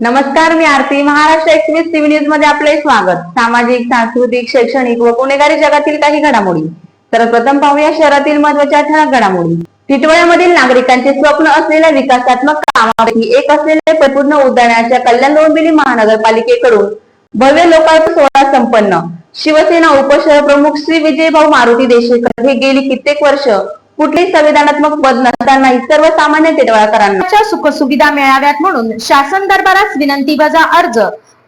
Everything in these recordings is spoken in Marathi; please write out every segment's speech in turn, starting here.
नमस्कार मी आरती. महाराष्ट्र एक्सप्रेस टीव्ही न्यूजमध्ये आपले स्वागत. सामाजिक सांस्कृतिक शैक्षणिक व गुन्हेगारी जगातील काही घडामोडी. सर्वप्रथम पाहूया शहरातील महत्त्वाच्या ठळक घडामोडी. टिटवळ्यामधील नागरिकांचे स्वप्न असलेल्या विकासात्मक कामापैकी एक असलेले परिपूर्ण उद्यानाच्या कल्याण डोंबिवली महानगरपालिकेकडून भव्य लोकार्पण सोहळा संपन्न. शिवसेना उपशहर प्रमुख श्री विजयभाऊ मारुती देशेकर हे गेली कित्येक वर्ष कुठली संविधानात्मक पद नसतानाही सर्वसामान्य टिटवाळकरांना सुखसुविधा मिळाव्यात म्हणून शासन दरबारास विनंती वजा अर्ज.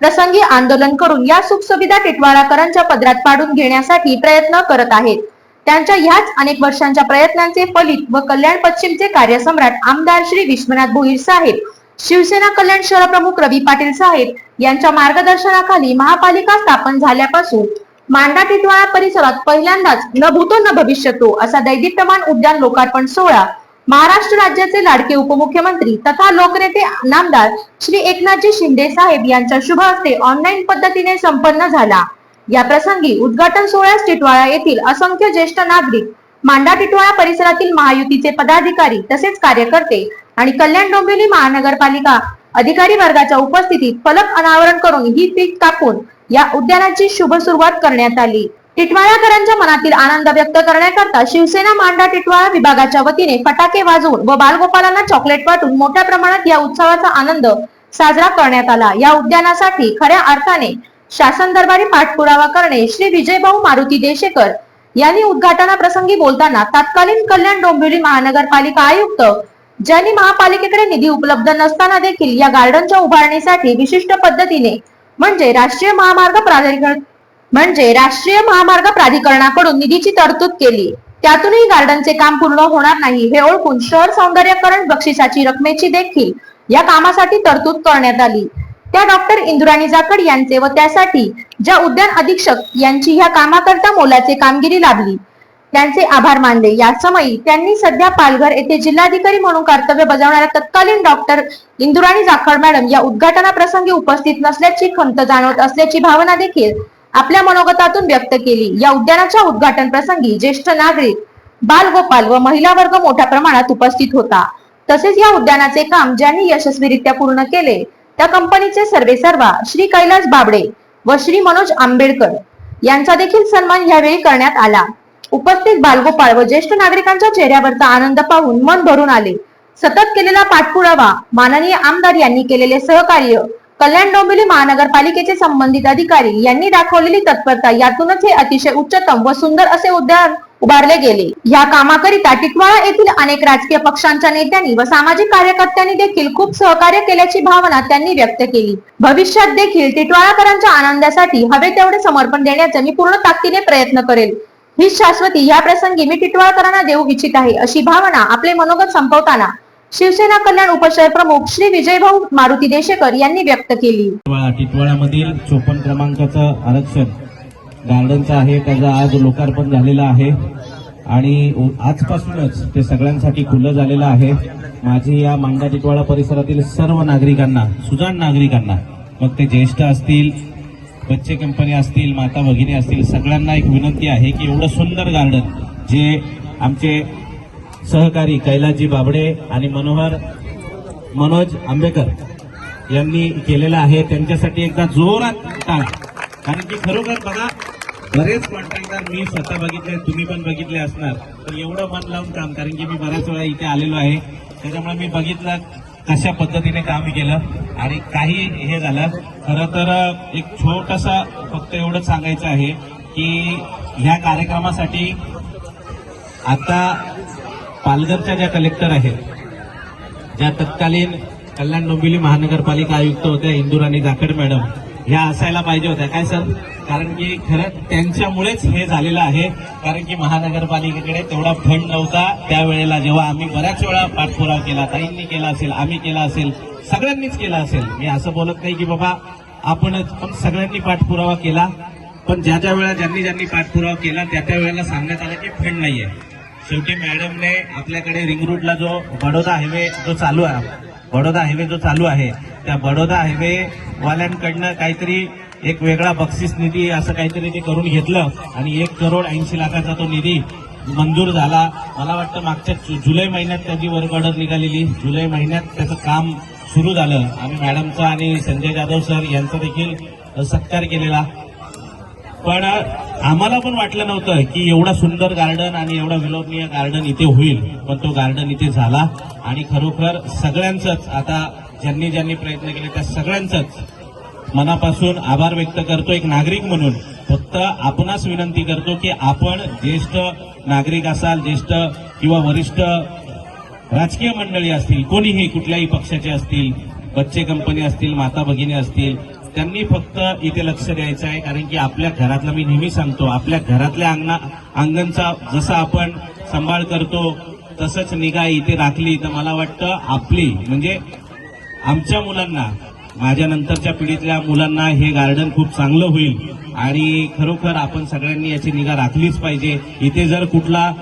प्रसंगी आंदोलन करून या सुखसुविधा टिटवाळाकरांच्या पदरात पाडून घेण्यासाठी प्रयत्न करत आहेत. त्यांच्या ह्याच अनेक वर्षांच्या प्रयत्नांचे फलित व कल्याण पश्चिमचे कार्यसम्राट आमदार श्री विश्वनाथ भोईर साहेब शिवसेना कल्याण शहर प्रमुख रवी पाटील साहेब यांच्या मार्गदर्शनाखाली महापालिका स्थापन झाल्यापासून मांडा टिटवाळा परिसरात पहिल्यांदाच न भूतो न भविष्यतो असा दैदिप्यमान उद्यान लोकार्पण सोहळा महाराष्ट्र राज्याचे लाडके उपमुख्यमंत्री तथा लोकनेते नामदार श्री एकनाथजी शिंदे साहेब यांच्या शुभ हस्ते ऑनलाईन पद्धतीने संपन्न झाला. या प्रसंगी उद्घाटन सोहळ्यास टिटवाळा येथील असंख्य ज्येष्ठ नागरिक मांडा टिटवाळा परिसरातील महायुतीचे पदाधिकारी तसेच कार्यकर्ते आणि कल्याण डोंबिवली महानगरपालिका अधिकारी वर्गाच्या उपस्थितीत फलक अनावरण करून ही पीक कापून या उद्यानाची शुभ सुरुवात करण्यात आली. टिटवाळाकरांच्या मनातील आनंद व्यक्त करण्याकरता शिवसेना मांडा टिटवाळा विभागाच्या वतीने फटाके वाजवून व बालगोपालांना चॉकलेट वाटून मोठ्या प्रमाणात या उत्सवाचा आनंद साजरा करण्यात आला. या उद्यानासाठी खऱ्या अर्थाने शासन दरबारी पाठपुरावा करणे श्री विजयभाऊ मारुती देशेकर यांनी उद्घाटनाप्रसंगी बोलताना तत्कालीन कल्याण डोंबिवली महानगरपालिका आयुक्त ज्यांनी महापालिकेकडे निधी उपलब्ध नसताना देखील या गार्डनच्या उभारणीसाठी विशिष्ट पद्धतीने म्हणजे राष्ट्रीय महामार्ग प्राधिकरण म्हणजे राष्ट्रीय महामार्ग प्राधिकरणाकडून निधीची तरतूद केली. त्यातूनही गार्डनचे काम पूर्ण होणार नाही हे ओळखून शहर सौंदर्यकरण बक्षिसाची रकमेची देखील या कामासाठी तरतूद करण्यात आली. त्या डॉक्टर इंदुराणी जाखड यांचे व त्यासाठी ज्या उद्यान अधीक्षक यांची ह्या कामाकरता मोलाचे कामगिरी लाभली. त्यांचे आभार मानले. या समयी त्यांनी सध्या पालघर येथे जिल्हाधिकारी म्हणून कर्तव्य बजावणाऱ्या तत्कालीन डॉक्टर इंदुराणी जाखड मॅडम या उद्घाटनाप्रसंगी उपस्थित नसल्याची खंत जाणवत असल्याची भावना देखील आपल्या मनोगतातून व्यक्त केली. या उद्यानाच्या उद्घाटन प्रसंगी ज्येष्ठ नागरिक बालगोपाल व महिला वर्ग मोठ्या प्रमाणात उपस्थित होता. तसेच या उद्यानाचे काम ज्यांनी यशस्वीरित्या पूर्ण केले त्या कंपनीचे सर्वे सर्वा श्री कैलास बाबडे व श्री मनोज आंबेडकर यांचा देखील सन्मान यावेळी करण्यात आला. उपस्थित बालगोपाळ व ज्येष्ठ नागरिकांच्या चेहऱ्यावरचा आनंद पाहून मन भरून आले. सतत केलेला पाठपुरावा माननीय आमदार यांनी केलेले सहकार्य कल्याण डोंबिवली महानगरपालिकेचे संबंधित अधिकारी यांनी दाखवलेली तत्परता यातूनच हे अतिशय उच्चतम व सुंदर असे उद्यान उभारले गेले. या कामाकरिता टिटवाळा येथील अनेक राजकीय पक्षांच्या नेत्यांनी व सामाजिक कार्यकर्त्यांनी देखील खूप सहकार्य केल्याची भावना त्यांनी व्यक्त केली. भविष्यात देखील टिटवाळाकरांच्या आनंदासाठी हवे तेवढे समर्पण देण्याचा मी पूर्ण ताकदीने प्रयत्न करेल. ही शाश्वती. या प्रसंगी मी टिटवाळकरांना देऊ इच्छित आहे अशी भावना आपले मनोगत संपवताना शिवसेना कल्याण उपशहर प्रमुख श्री विजयभाऊ मारुती देशेकर यांनी व्यक्त केली. टिटवाळा टिटवाळ्यामधील चोपन्न क्रमांकाचं आरक्षण गार्डनचं आहे त्याचं आज लोकार्पण झालेलं आहे. आणि आजपासूनच ते सगळ्यांसाठी खुलं झालेलं आहे. माझी या मांडा टिटवाळा परिसरातील सर्व नागरिकांना सुजाण नागरिकांना मग ते ज्येष्ठ असतील बच्चे कंपनी असतील माता भगिनी असतील सगळ्यांना एक विनंती आहे की एवढं सुंदर गार्डन जे आमचे सहकारी कैलासजी बाबडे आणि मनोहर मनोज आंबेकर यांनी केलेलं आहे. त्यांच्यासाठी एकदा जोरात टाळ. कारण की खरोखर बघा बरेच कॉन्ट्रॅक्टर मी स्वतः बघितले तुम्ही पण बघितले असणार. तर एवढं मन लावून काम कारण की मी बऱ्याच वेळा इथे आलेलो आहे. त्याच्यामुळे मी बघितलं कशा पद्धतीने काम केलं आणि काही हे झालं. खरं तर एक छोटासा फक्त एवढंच सांगायचं आहे की ह्या कार्यक्रमासाठी आता पालघरच्या ज्या कलेक्टर आहेत ज्या तत्कालीन कल्याण डोंबिवली महानगरपालिका आयुक्त होत्या इंदुराणी जाखड मॅडम ह्या असायला पाहिजे होत्या. काय सर? कारण की खरं त्यांच्यामुळेच हे झालेलं आहे. कारण की महानगरपालिकेकडे तेवढा फंड नव्हता. त्यावेळेला जेव्हा आम्ही बऱ्याच वेळा पाठपुरावा केला ताईंनी केला असेल आम्ही केला असेल सगळ्यांनीच केला असेल. मी असं बोलत नाही की बाबा आपणच पण सगळ्यांनी पाठपुरावा केला. पण ज्या ज्या वेळा ज्यांनी ज्यांनी पाठपुरावा केला त्या त्या वेळेला सांगण्यात आलं की फंड नाहीये. शेवटी मॅडमने आपल्याकडे रिंग रूटला जो बडोदा हायवे जो चालू आहे बडोदा हायवे जो चालू आहे त्या बडोदा हायवे वाल्यांकडनं काहीतरी एक वेगळा बक्षीस निधी असं काहीतरी ते करून घेतलं आणि एक करोड ऐंशी लाखाचा तो निधी मंजूर झाला. मला वाटतं मागच्या जु- जुलै महिन्यात त्याची वर्क ऑर्डर निघालेली. जुलै महिन्यात त्याचं काम सुरू झालं. आम्ही मॅडमचा आणि संजय जाधव सर यांचा देखील सत्कार केलेला. पण आम्हाला पण वाटलं नव्हतं की एवढा सुंदर गार्डन आणि एवढा विलोभनीय गार्डन इथे होईल. पण तो गार्डन इथे झाला. आणि खरोखर सगळ्यांचंच आता ज्यांनी ज्यांनी प्रयत्न केले त्या सगळ्यांचंच मनापासून आभार व्यक्त करतो एक नागरिक म्हणून. फक्त आपणास विनंती करतो की आपण ज्येष्ठ नागरिक असाल ज्येष्ठ किंवा वरिष्ठ राजकीय मंडळी असतील कोणीही कुठल्याही पक्षाचे असतील बच्चे कंपनी असतील माता भगिनी असतील त्यांनी फक्त इथे लक्ष द्यायचं आहे कारण की आपल्या घरातला मी नेहमी सांगतो आपल्या घरातल्या अंगणा अंगणचा जसा आपण सांभाळ करतो तसंच निगा इथे राखली तर मला वाटतं आपली म्हणजे आमच्या मुलांना माझ्या नंतरच्या पिढीतल्या मुलांना हे गार्डन खूप चांगलं होईल. आणि खरोखर आपण सगळ्यांनी याची निगा राखलीच पाहिजे. इथे जर कुठला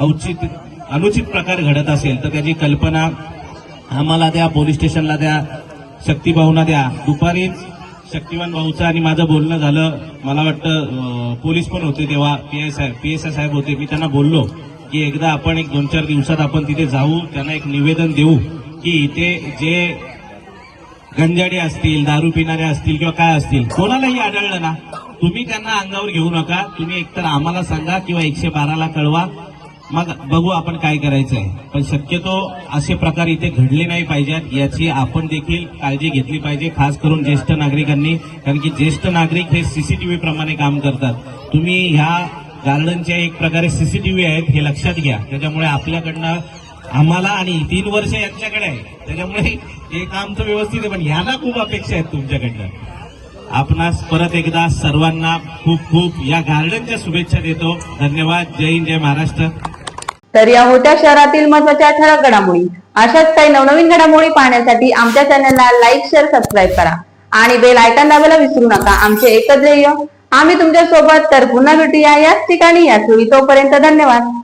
औचित अनुचित प्रकार घडत असेल तर त्याची कल्पना आम्हाला द्या पोलीस स्टेशनला द्या शक्तीभाऊना द्या. दुपारीच शक्तिवान भाऊचं आणि माझं बोलणं झालं. मला वाटतं पोलीस पण होते तेव्हा P S I P S I साहेब होते. मी त्यांना बोललो की एकदा आपण एक दोन चार दिवसात आपण तिथे जाऊ त्यांना एक निवेदन देऊ. की इथे जे गंजाडे असतील दारू पिणारे असतील किंवा काय असतील कोणालाही आढळलं ना तुम्ही त्यांना अंगावर घेऊ नका. तुम्ही एकतर आम्हाला सांगा किंवा एकशे बाराला कळवा. मग बघू आपण काय करायचं आहे पण शक्यतो असे प्रकार इथे घडले नाही पाहिजेत. याची आपण देखील काळजी घेतली पाहिजे खास करून ज्येष्ठ नागरिकांनी. कारण की ज्येष्ठ नागरिक हे सीसीटीव्ही प्रमाणे काम करतात. तुम्ही ह्या गार्डनच्या एक प्रकारे सीसीटीव्ही आहेत हे लक्षात घ्या. त्याच्यामुळे आपल्याकडनं आम्हाला आणि तीन वर्ष यांच्याकडे आहे. त्याच्यामुळे हे काम व्यवस्थित आहे पण ह्याला खूप अपेक्षा आहेत तुमच्याकडनं. आपणास परत एकदा सर्वांना खूप खूप या गार्डनच्या शुभेच्छा देतो. धन्यवाद. जय हिंद जय महाराष्ट्र. तर या होत्या शहरातील महत्त्वाच्या ठळक घडामोडी. अशाच काही नवनवीन घडामोडी पाहण्यासाठी आमच्या चॅनलला लाईक शेअर सबस्क्राईब करा. आणि बेल आयकॉन दाबायला विसरू नका. आमचे एकच ध्येय आम्ही तुमच्यासोबत तर पुन्हा भेटूया याच ठिकाणी याच वेळी. तोपर्यंत धन्यवाद.